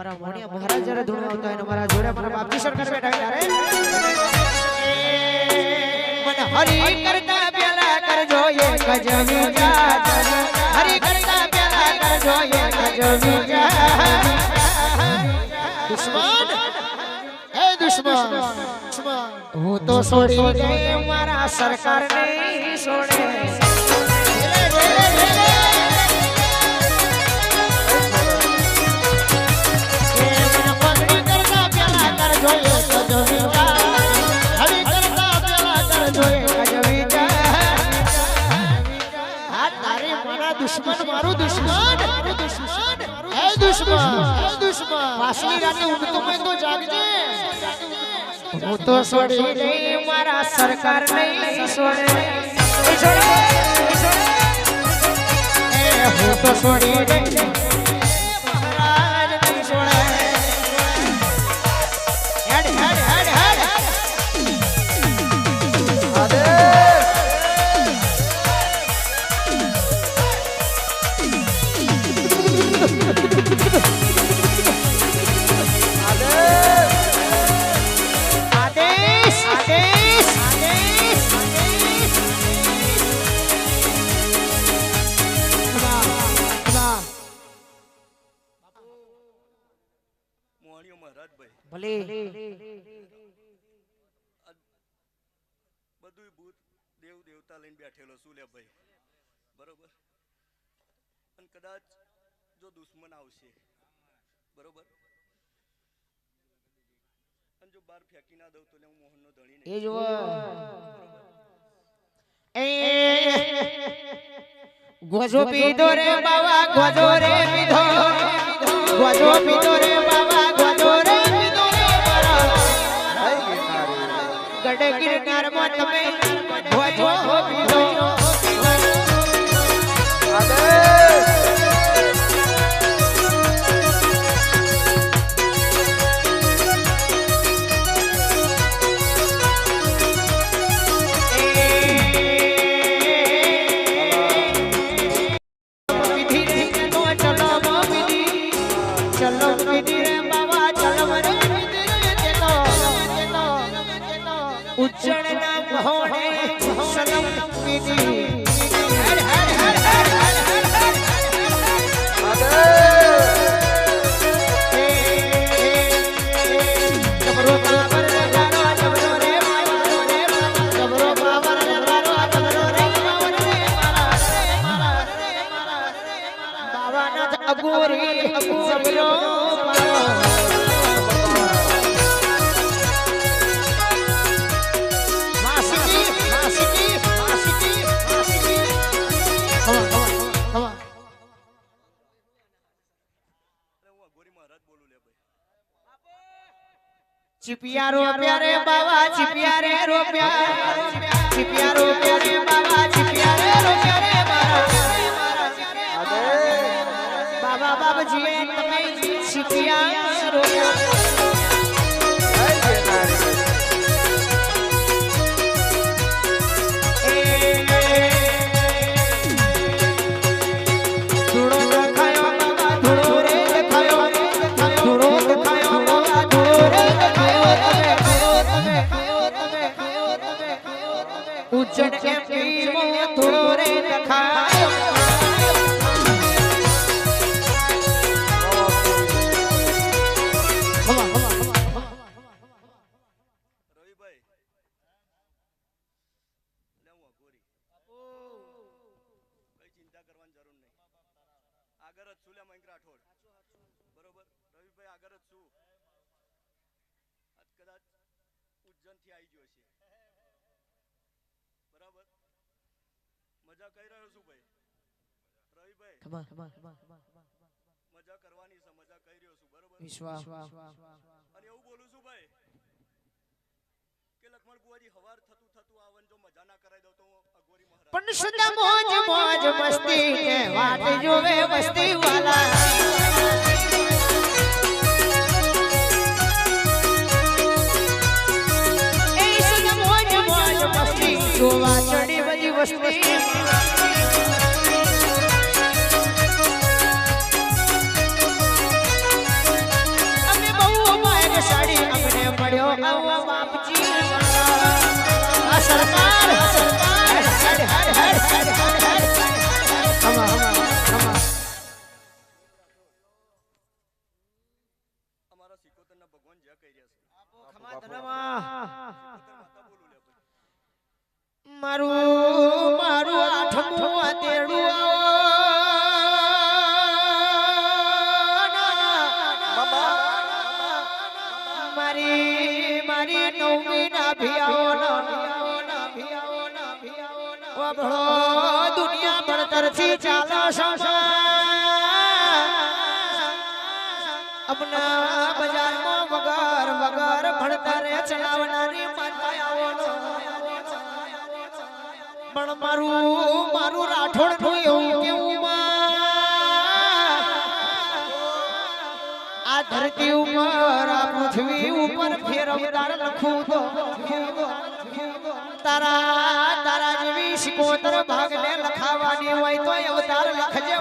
અમારા મોણિયા મહારાજ જ્યારે ધૂણ આવતા હોય મારા જોડે મારા બાપજી સરકાર બેઠા ત્યારે મને હરી કરતા પેલા કરજો એક કજવી વિચાર હરી કરતા પેલા કરજો એક કજવી વિચાર દુશ્મન. હે દુશ્મન. હું તો છોડી દે મારા સરકાર ને છોડે. દુશ્મન મારું દુશ્મન દુશ્મન હે દુશ્મન. હે દુશ્મન. પાછલી રાતે ઊંઘતો મેં તો જાગજે. હું તો છોડી દે મારા સરકાર નહીં છોડે છોડે મોહણીઓ મહારાજભાઈ ભલે. બધું ભૂત દેવ દેવતા લઈને બેઠેલો શું લે ભાઈ. બરોબર? અને કદાચ જો દુશ્મન આવશે. બરોબર? અને જો બાર ફેંકી ના દઉં તો લે હું મોહનનો ધણી નહીં. એ જુઓ ગોજો પીધો રે બાવા ગોજો રે પીધો. ગોજો પીધો રે ગડે ગિરનારમાં તમે ચિપિયા રો રે બાવા ચિપિયા રે રોપ્યા ચિપિયા રે બાવા ચિપિયા રે રે મારા બાબા બાબજીએ તમે ઉજ્જૈનથી આવી ગયો છે. બરાબર? મજા કરી રહ્યો છું ભાઈ. રવિભાઈ મજા કરવાની છે મજા કરી રહ્યો છું. બરોબર? વિશ્વાસ. અને એવું બોલું છું ભાઈ કે લક્ષ્મણ બુવાજી હવાર થતું થતું આવન જો મજા ના કરાઈ દઉં તો અઘોરી મહારાજ. પણ સુદા મોજ મોજ મસ્તી કે વાત જોવે મસ્તી વાલા ચડી બધી વસ્તી એ પડ્યો આવો બાપજી આ સરકાર હેડ, હેડ, હેડ, હેડ, હેડ, હેડ. ખમા, ખમા. અમારા સિકોતરના ભગવાન જ્યાં કહી રહ્યા છે ખમા બોલું લે ભાઈ મારું મારી મારી નવમી ના દુનિયા ભણતરથી ચાલો અપના બજારમાં વગર વગર ભણતરે ચલાવનારી પણ મારું મારું રાઠોડનું કેવું ધરતી ઉપર પૃથ્વી ઉપર ફેરવતાર લખું તો ભાગને લખાવાની હોય તો અવતાર લખજે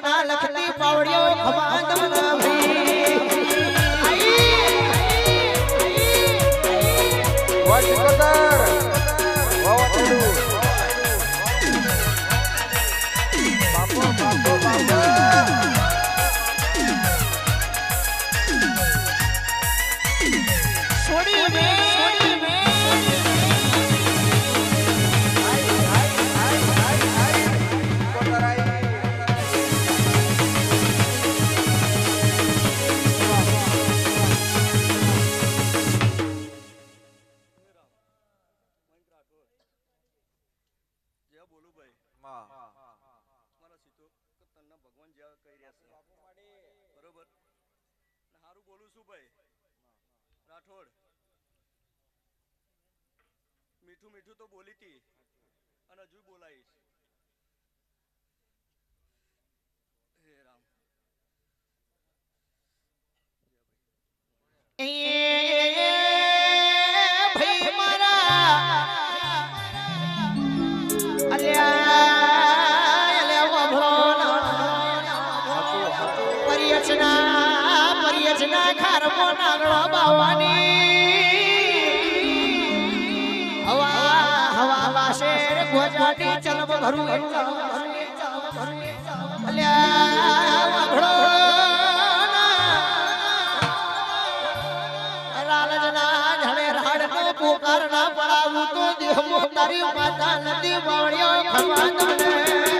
ના લખતી પાવડીઓ વાવાઝોડું. બાપો. બોલું છું ભાઈ. રાઠોડ. મીઠું મીઠું તો બોલી હતી અને હજુ બોલાઈશ ખારમો નાગડો બાવાની હવા હવા વાસેર ગોજાટી ચલમ પોકાર ના પડાવું તો દેહમો તારી માતા નદી બાવળિયો ખવા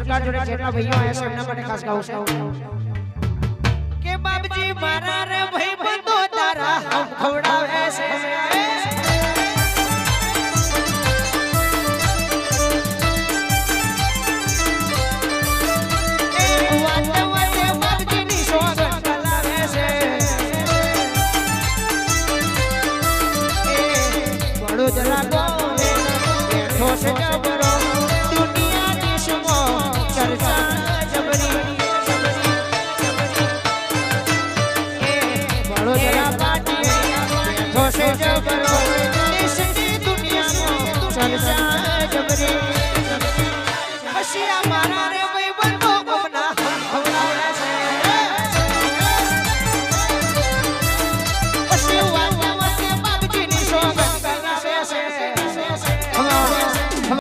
સરકાર જોડે જેટલા ભાઈઓ આવ્યા છે એમના માટે ખાસ ગાવું છે કે બાપજી મારા રે ભાઈ બંધો તારા હમ ખવડાવે છે એ you